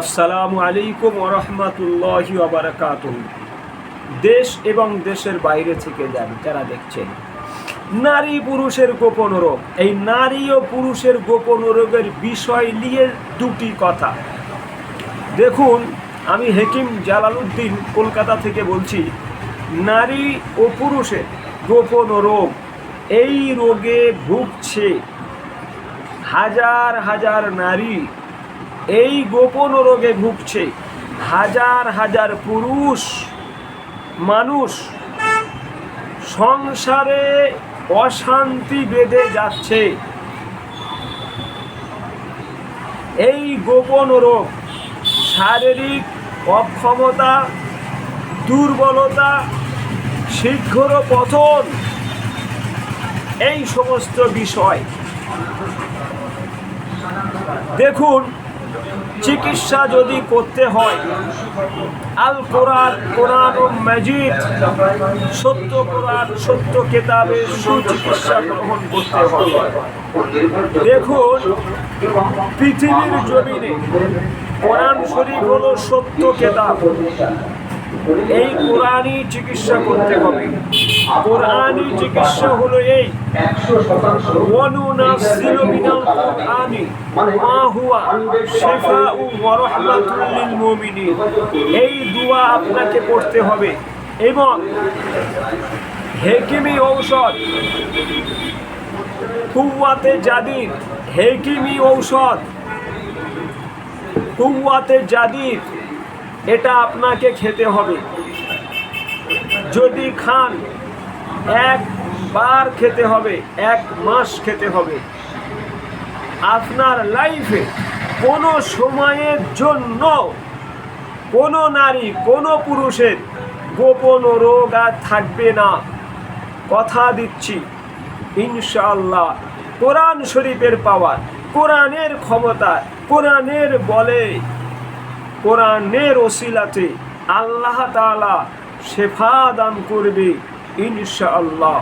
আসসালামু আলাইকুম ওরহমতুল্লাহ বারাকাত দেশ এবং দেশের বাইরে থেকে যান, যারা দেখছেন। নারী পুরুষের গোপন রোগ। এই নারী ও পুরুষের গোপন রোগের বিষয় নিয়ে দুটি কথা। দেখুন, আমি হেকিম জালালউদ্দিন কলকাতা থেকে বলছি, নারী ও পুরুষের গোপন রোগ, এই রোগে ভুগছে হাজার হাজার নারী। এই গোপন রোগে ভুগছে। হাজার হাজার পুরুষ, মানুষ সংসারে অশান্তি বেঁধে যাচ্ছে। এই গোপন রোগ, শারীরিক অক্ষমতা, দুর্বলতা, শীঘ্র পতন, এই সমস্ত বিষয়। দেখুন চিকিৎসা যদি করতে হয়, আল কোরআন কোরআন ও মাজিদ, সত্য কোরআন, সত্য কেতাবের সুচিকিৎসা গ্রহণ করতে হয় দেখুন, পৃথিবীর জমিনে কোরআন শরীফ হলো সত্য কেতাব। এই কোরআনই চিকিৎসা করতে হবে কোরআনই চিকিৎসা হলো এই وننزل من القرآن ما هو شفاء ورحمة للمؤمنين এই দোয়া আপনাকে পড়তে হবে এবং হেকিমি ঔষধ কুয়াতে জাদির হেকিমি ঔষধ কুয়াতে জাদির এটা আপনাকে খেতে হবে। যদি খান, একবার খেতে হবে, এক মাস খেতে হবে। আপনার লাইফে কোনো সময়ের জন্য কোনো নারী, কোনো পুরুষের গোপন রোগ আর থাকবে না। কথা দিচ্ছি ইনশাল্লাহ কোরআন শরীফের পাওয়ার, কোরআনের ক্ষমতা, কোরআনের বলে কোরআনের ওসিলাতে আল্লাহ তালা শেফা দান করবে ইনশাআল্লাহ।